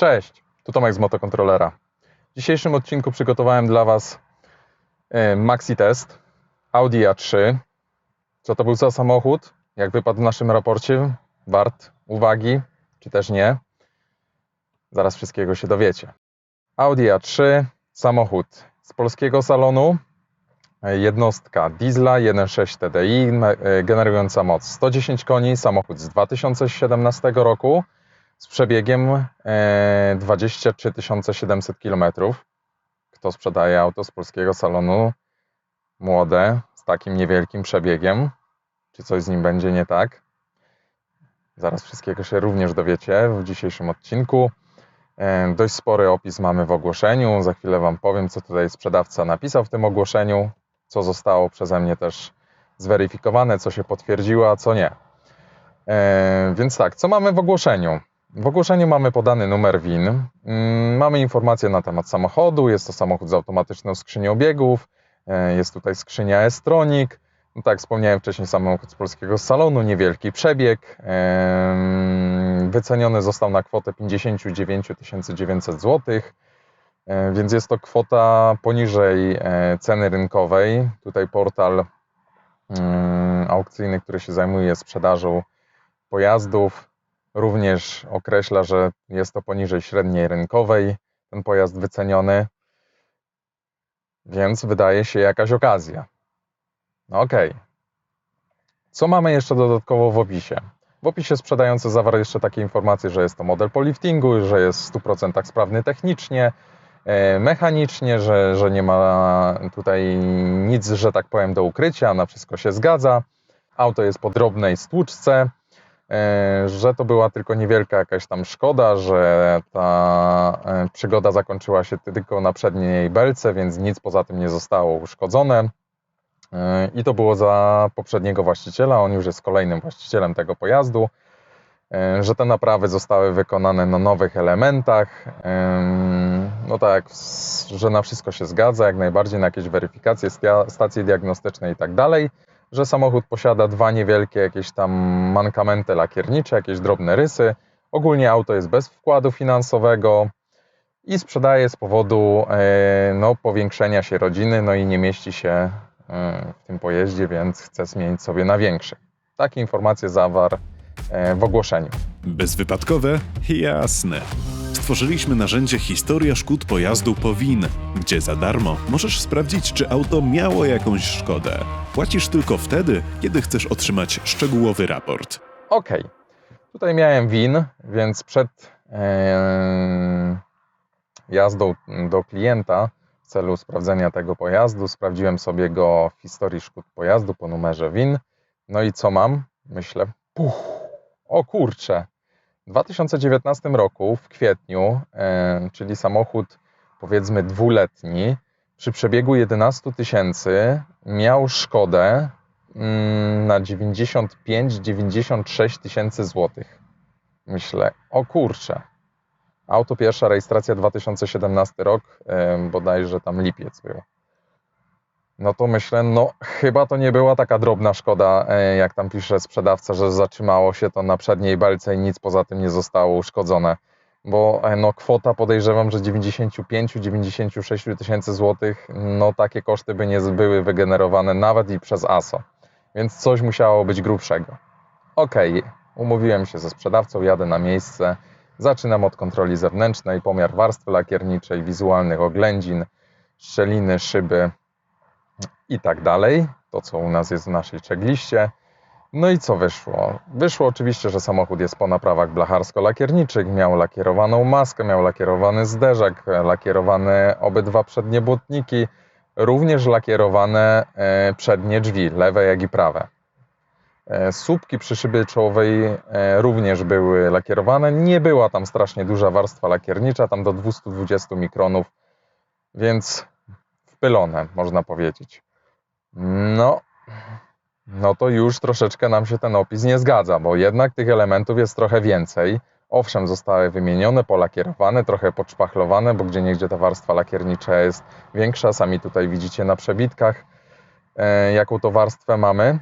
Cześć, tu Tomek z Motokontrolera. W dzisiejszym odcinku przygotowałem dla Was e, maxi test Audi A3. Co to był za samochód? Jak wypadł w naszym raporcie? Wart uwagi, czy też nie? Zaraz wszystkiego się dowiecie. Audi A3, samochód z polskiego salonu, e, jednostka diesla 1.6 TDI, e, generująca moc 110 koni, samochód z 2017 roku z przebiegiem e, 23 700 km. Kto sprzedaje auto z polskiego salonu młode, z takim niewielkim przebiegiem? Czy coś z nim będzie nie tak? Zaraz wszystkiego się również dowiecie w dzisiejszym odcinku. E, Dość spory opis mamy w ogłoszeniu. Za chwilę Wam powiem, co tutaj sprzedawca napisał w tym ogłoszeniu, co zostało przeze mnie też zweryfikowane, co się potwierdziło, a co nie. E, Więc tak, co mamy w ogłoszeniu? W ogłoszeniu mamy podany numer WIN, mm, mamy informacje na temat samochodu, jest to samochód z automatyczną skrzynią biegów, e, jest tutaj skrzynia S-Tronic, no tak wspomniałem wcześniej, samochód z polskiego salonu, niewielki przebieg, wyceniony został na kwotę 59 900 zł, więc jest to kwota poniżej e, ceny rynkowej. Tutaj portal mm, aukcyjny, który się zajmuje sprzedażą pojazdów, również określa, że jest to poniżej średniej rynkowej, ten pojazd wyceniony, więc wydaje się jakaś okazja. No. Co mamy jeszcze dodatkowo w opisie? W opisie sprzedający zawarł jeszcze takie informacje, że jest to model po liftingu, że jest w 100% sprawny technicznie, e, mechanicznie, że, że nie ma tutaj nic, że tak powiem, do ukrycia, na wszystko się zgadza. Auto jest po drobnej stłuczce, że to była tylko niewielka jakaś tam szkoda, że ta e, przygoda zakończyła się tylko na przedniej belce, więc nic poza tym nie zostało uszkodzone. E, I to było za poprzedniego właściciela, on już jest kolejnym właścicielem tego pojazdu, e, że te naprawy zostały wykonane na nowych elementach. Em, No tak, że na wszystko się zgadza, jak najbardziej na jakieś weryfikacje, stia- stacje diagnostyczne i tak dalej, że samochód posiada dwa niewielkie jakieś tam mankamenty lakiernicze, jakieś drobne rysy. Ogólnie auto jest bez wkładu finansowego i sprzedaje z powodu e, no, powiększenia się rodziny, no i nie mieści się e, w tym pojeździe, więc chce zmienić sobie na większy. Takie informacje zawarł e, w ogłoszeniu. Bezwypadkowe? Jasne. Stworzyliśmy narzędzie Historia szkód pojazdu po WIN, gdzie za darmo możesz sprawdzić, czy auto miało jakąś szkodę. Płacisz tylko wtedy, kiedy chcesz otrzymać szczegółowy raport. Ok, tutaj miałem win, więc przed em, jazdą do klienta w celu sprawdzenia tego pojazdu sprawdziłem sobie go w historii szkód pojazdu po numerze win. No i co mam? Myślę, puch, o kurczę. W 2019 roku w kwietniu, em, czyli samochód powiedzmy dwuletni, przy przebiegu 11 tysięcy miał szkodę mm, na 95-96 tysięcy złotych. Myślę, o kurczę. Auto pierwsza rejestracja 2017 rok, em, bodajże tam lipiec był. No to myślę, no chyba to nie była taka drobna szkoda, e, jak tam pisze sprzedawca, że zatrzymało się to na przedniej belce i nic poza tym nie zostało uszkodzone. Bo e, no, kwota podejrzewam, że 95-96 tysięcy złotych, no takie koszty by nie były wygenerowane nawet i przez ASO. Więc coś musiało być grubszego. Okej, umówiłem się ze sprzedawcą, jadę na miejsce, zaczynam od kontroli zewnętrznej, pomiar warstwy lakierniczej, wizualnych oględzin, szczeliny, szyby i tak dalej. To, co u nas jest w naszej checkliście. No i co wyszło? Wyszło oczywiście, że samochód jest po naprawach blacharsko-lakierniczych, miał lakierowaną maskę, miał lakierowany zderzak, lakierowane obydwa przednie błotniki, również lakierowane e, przednie drzwi, lewe jak i prawe. E, Słupki przy szybie czołowej e, również były lakierowane. Nie była tam strasznie duża warstwa lakiernicza, tam do 220 mikronów, więc wpylone, można powiedzieć. No, no to już troszeczkę nam się ten opis nie zgadza, bo jednak tych elementów jest trochę więcej. Owszem, zostały wymienione, polakierowane, trochę podszpachlowane, bo gdzie niegdzie ta warstwa lakiernicza jest większa. Sami tutaj widzicie na przebitkach, e, jaką to warstwę mamy.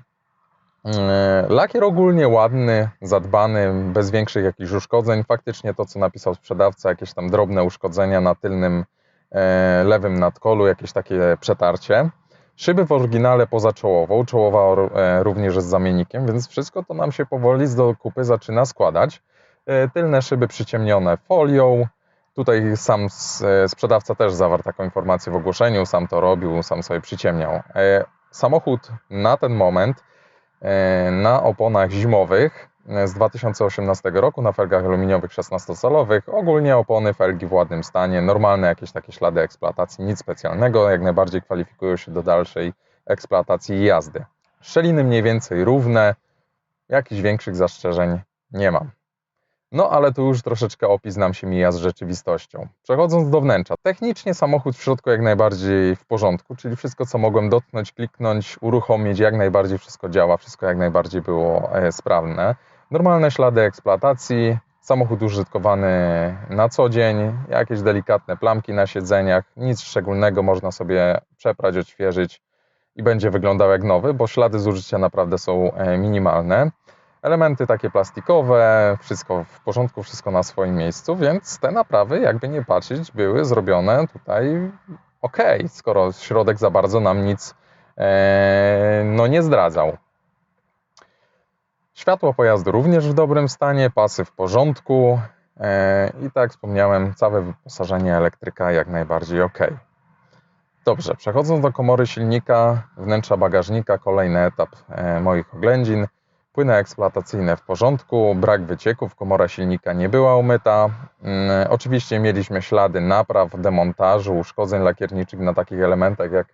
E, Lakier ogólnie ładny, zadbany, bez większych jakichś uszkodzeń. Faktycznie to, co napisał sprzedawca, jakieś tam drobne uszkodzenia na tylnym e, lewym nadkolu, jakieś takie przetarcie. Szyby w oryginale poza czołową, czołowa e, również jest zamiennikiem, więc wszystko to nam się powoli z do kupy zaczyna składać. E, Tylne szyby przyciemnione folią. Tutaj sam e, sprzedawca też zawarł taką informację w ogłoszeniu, sam to robił, sam sobie przyciemniał. Samochód na ten moment na oponach zimowych z 2018 roku, na felgach aluminiowych 16-calowych. Ogólnie opony, felgi w ładnym stanie, normalne jakieś takie ślady eksploatacji, nic specjalnego, jak najbardziej kwalifikują się do dalszej eksploatacji i jazdy. Szczeliny mniej więcej równe, jakichś większych zastrzeżeń nie mam. No ale tu już troszeczkę opis nam się mija z rzeczywistością. Przechodząc do wnętrza. Technicznie samochód w środku jak najbardziej w porządku, czyli wszystko co mogłem dotknąć, kliknąć, uruchomić, jak najbardziej wszystko działa, wszystko jak najbardziej było e, sprawne. Normalne ślady eksploatacji, samochód użytkowany na co dzień, jakieś delikatne plamki na siedzeniach, nic szczególnego, można sobie przeprać, odświeżyć i będzie wyglądał jak nowy, bo ślady zużycia naprawdę są e, minimalne. Elementy takie plastikowe, wszystko w porządku, wszystko na swoim miejscu, więc te naprawy, jakby nie patrzeć, były zrobione tutaj ok, skoro środek za bardzo nam nic e, no, nie zdradzał. Światło pojazdu również w dobrym stanie, pasy w porządku e, i tak wspomniałem, całe wyposażenie elektryka jak najbardziej ok. Dobrze, przechodząc do komory silnika, wnętrza bagażnika, kolejny etap e, moich oględzin. Płyny eksploatacyjne w porządku, brak wycieków, komora silnika nie była umyta. Mm, Oczywiście mieliśmy ślady napraw, demontażu, uszkodzeń lakierniczych na takich elementach jak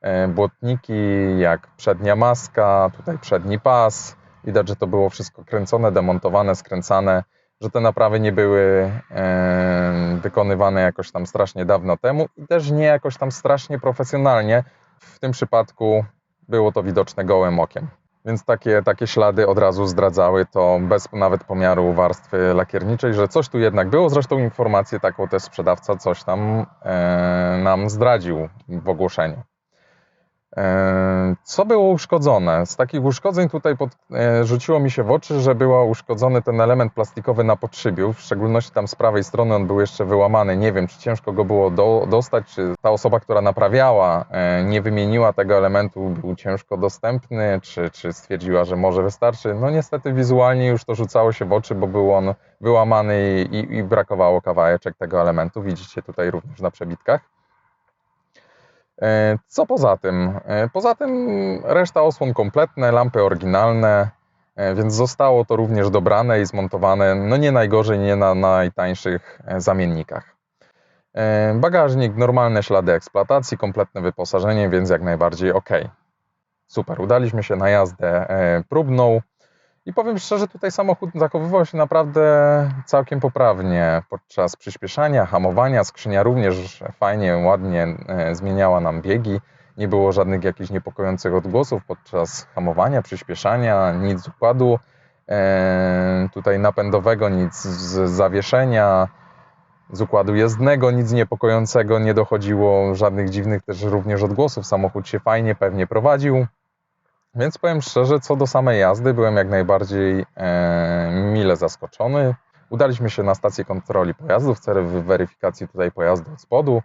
e, błotniki, jak przednia maska, tutaj przedni pas. Widać, że to było wszystko kręcone, demontowane, skręcane, że te naprawy nie były e, wykonywane jakoś tam strasznie dawno temu i też nie jakoś tam strasznie profesjonalnie. W tym przypadku było to widoczne gołym okiem. Więc takie, takie ślady od razu zdradzały to bez nawet pomiaru warstwy lakierniczej, że coś tu jednak było. Zresztą informację taką też sprzedawca coś tam e, nam zdradził w ogłoszeniu. E, Co było uszkodzone? Z takich uszkodzeń tutaj pod, e, rzuciło mi się w oczy, że był uszkodzony ten element plastikowy na podszybiu, w szczególności tam z prawej strony on był jeszcze wyłamany. Nie wiem, czy ciężko go było do, dostać, czy ta osoba, która naprawiała, e, nie wymieniła tego elementu, był ciężko dostępny, czy, czy stwierdziła, że może wystarczy. No niestety wizualnie już to rzucało się w oczy, bo był on wyłamany i, i brakowało kawałeczek tego elementu. Widzicie tutaj również na przebitkach. E, Co poza tym? E, Poza tym reszta osłon kompletne, lampy oryginalne, e, więc zostało to również dobrane i zmontowane, no nie najgorzej, nie na najtańszych zamiennikach. Bagażnik, normalne ślady eksploatacji, kompletne wyposażenie, więc jak najbardziej ok. Super, udaliśmy się na jazdę próbną i powiem szczerze, tutaj samochód zachowywał się naprawdę całkiem poprawnie podczas przyspieszania, hamowania. Skrzynia również fajnie, ładnie e, zmieniała nam biegi. Nie było żadnych jakichś niepokojących odgłosów podczas hamowania, przyspieszania, nic z układu e, tutaj napędowego, nic z zawieszenia, z układu jezdnego, nic niepokojącego nie dochodziło, żadnych dziwnych też również odgłosów. Samochód się fajnie, pewnie prowadził. Więc powiem szczerze, co do samej jazdy, byłem jak najbardziej e, mile zaskoczony. Udaliśmy się na stację kontroli pojazdów celu weryfikacji tutaj pojazdu od spodu.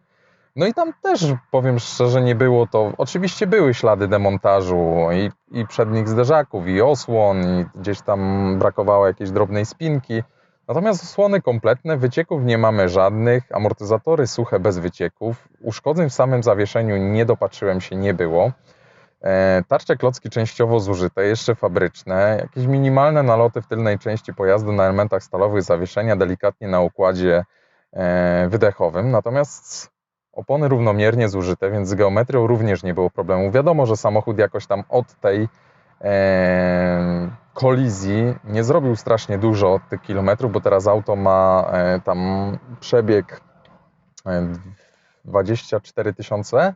No i tam też powiem szczerze, nie było to. Oczywiście były ślady demontażu i, i przednich zderzaków, i osłon, i gdzieś tam brakowało jakiejś drobnej spinki. Natomiast osłony kompletne, wycieków nie mamy żadnych, amortyzatory suche bez wycieków, uszkodzeń w samym zawieszeniu nie dopatrzyłem się, nie było. E, Tarcze klocki częściowo zużyte, jeszcze fabryczne, jakieś minimalne naloty w tylnej części pojazdu na elementach stalowych zawieszenia, delikatnie na układzie e, wydechowym, natomiast opony równomiernie zużyte, więc z geometrią również nie było problemu. Wiadomo, że samochód jakoś tam od tej e, kolizji nie zrobił strasznie dużo tych kilometrów, bo teraz auto ma tam przebieg e, 24 tysiące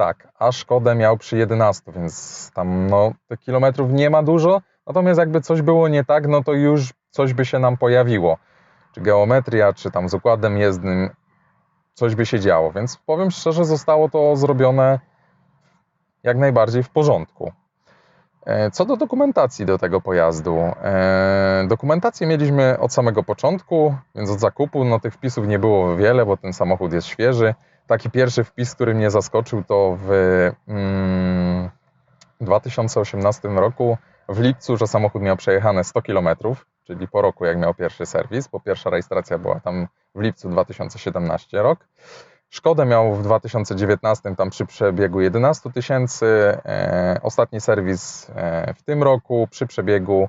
tak, a Szkodę miał przy 11, więc tam no, tych kilometrów nie ma dużo, natomiast jakby coś było nie tak, no to już coś by się nam pojawiło. Czy geometria, czy tam z układem jezdnym, coś by się działo, więc powiem szczerze, zostało to zrobione jak najbardziej w porządku. E, Co do dokumentacji do tego pojazdu. e, Dokumentację mieliśmy od samego początku, więc od zakupu no, tych wpisów nie było wiele, bo ten samochód jest świeży. Taki pierwszy wpis, który mnie zaskoczył, to w mm, 2018 roku, w lipcu, że samochód miał przejechane 100 km, czyli po roku, jak miał pierwszy serwis, bo pierwsza rejestracja była tam w lipcu 2017 rok. Szkodę miał w 2019 tam przy przebiegu 11 tysięcy, e, ostatni serwis e, w tym roku przy przebiegu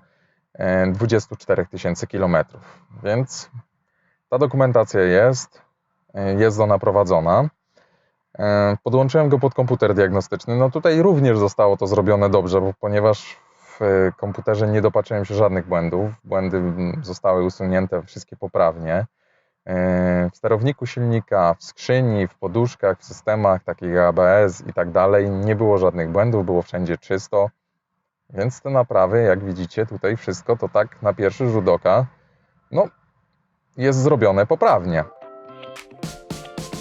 e, 24 tysięcy kilometrów. Więc ta dokumentacja jest, jest ona prowadzona. E, Podłączyłem go pod komputer diagnostyczny. No tutaj również zostało to zrobione dobrze, bo ponieważ w e, komputerze nie dopatrzyłem się żadnych błędów, błędy zostały usunięte wszystkie poprawnie. E, W sterowniku silnika, w skrzyni, w poduszkach, w systemach takich ABS i tak dalej nie było żadnych błędów, było wszędzie czysto. Więc te naprawy, jak widzicie, tutaj wszystko to tak na pierwszy rzut oka, no, jest zrobione poprawnie.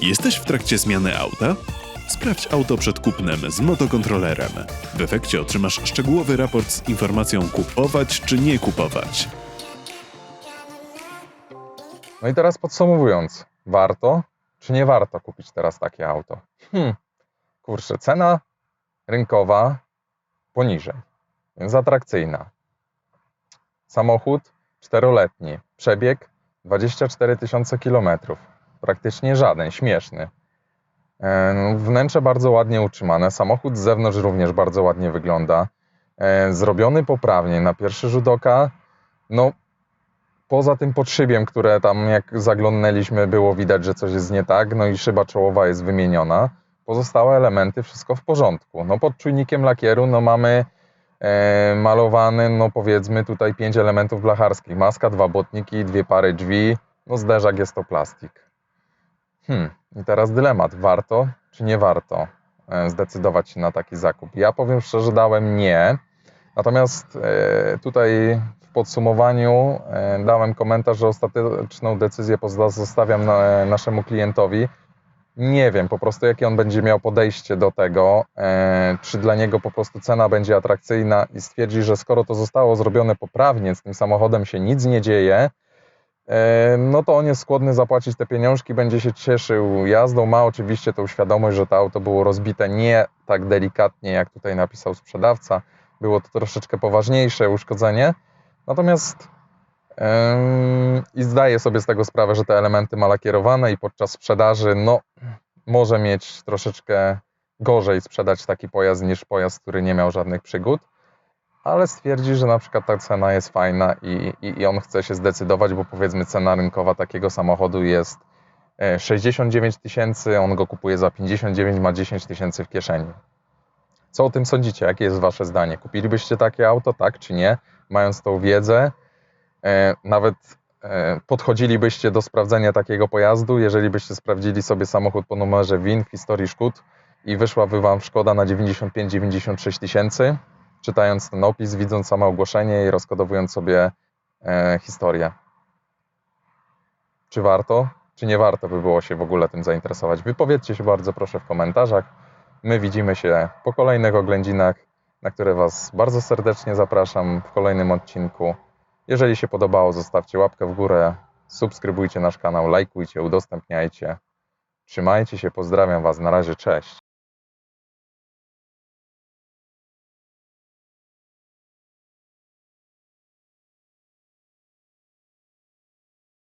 Jesteś w trakcie zmiany auta? Sprawdź auto przed kupnem z motokontrolerem. W efekcie otrzymasz szczegółowy raport z informacją kupować czy nie kupować. No i teraz podsumowując, warto czy nie warto kupić teraz takie auto? Hmm, kurczę, cena rynkowa poniżej, więc atrakcyjna. Samochód czteroletni, przebieg 24 tysiące kilometrów, praktycznie żaden, śmieszny. E, no, Wnętrze bardzo ładnie utrzymane, samochód z zewnątrz również bardzo ładnie wygląda. E, Zrobiony poprawnie, na pierwszy rzut oka, no poza tym podszybiem, które tam jak zaglądnęliśmy było widać, że coś jest nie tak, no i szyba czołowa jest wymieniona. Pozostałe elementy wszystko w porządku. No pod czujnikiem lakieru no mamy e, malowany, no powiedzmy tutaj pięć elementów blacharskich. Maska, dwa botniki, dwie pary drzwi, no zderzak jest to plastik. Hmm, i teraz dylemat, warto czy nie warto e, zdecydować się na taki zakup. Ja powiem szczerze, dałem nie. Natomiast e, tutaj w podsumowaniu e, dałem komentarz, że ostateczną decyzję pozostawiam na, naszemu klientowi. Nie wiem po prostu, jakie on będzie miał podejście do tego, czy dla niego po prostu cena będzie atrakcyjna i stwierdzi, że skoro to zostało zrobione poprawnie, z tym samochodem się nic nie dzieje, no to on jest skłonny zapłacić te pieniążki, będzie się cieszył jazdą. Ma oczywiście tą świadomość, że to auto było rozbite nie tak delikatnie, jak tutaj napisał sprzedawca. Było to troszeczkę poważniejsze uszkodzenie. Natomiast em, i zdaję sobie z tego sprawę, że te elementy ma lakierowane i podczas sprzedaży no, może mieć troszeczkę gorzej sprzedać taki pojazd niż pojazd, który nie miał żadnych przygód, ale stwierdzi, że na przykład ta cena jest fajna i, i, i on chce się zdecydować, bo powiedzmy cena rynkowa takiego samochodu jest e, 69 tysięcy, on go kupuje za 59, ma 10 tysięcy w kieszeni. Co o tym sądzicie? Jakie jest Wasze zdanie? Kupilibyście takie auto, tak czy nie? Mając tą wiedzę, e, nawet e, podchodzilibyście do sprawdzenia takiego pojazdu, jeżeli byście sprawdzili sobie samochód po numerze WIN w historii szkód i wyszłaby Wam szkoda na 95-96 tysięcy, czytając ten opis, widząc samo ogłoszenie i rozkodowując sobie e, historię. Czy warto, czy nie warto by było się w ogóle tym zainteresować? Wypowiedzcie się bardzo proszę w komentarzach. My widzimy się po kolejnych oględzinach, na które Was bardzo serdecznie zapraszam w kolejnym odcinku. Jeżeli się podobało, zostawcie łapkę w górę, subskrybujcie nasz kanał, lajkujcie, udostępniajcie. Trzymajcie się, pozdrawiam Was, na razie, cześć.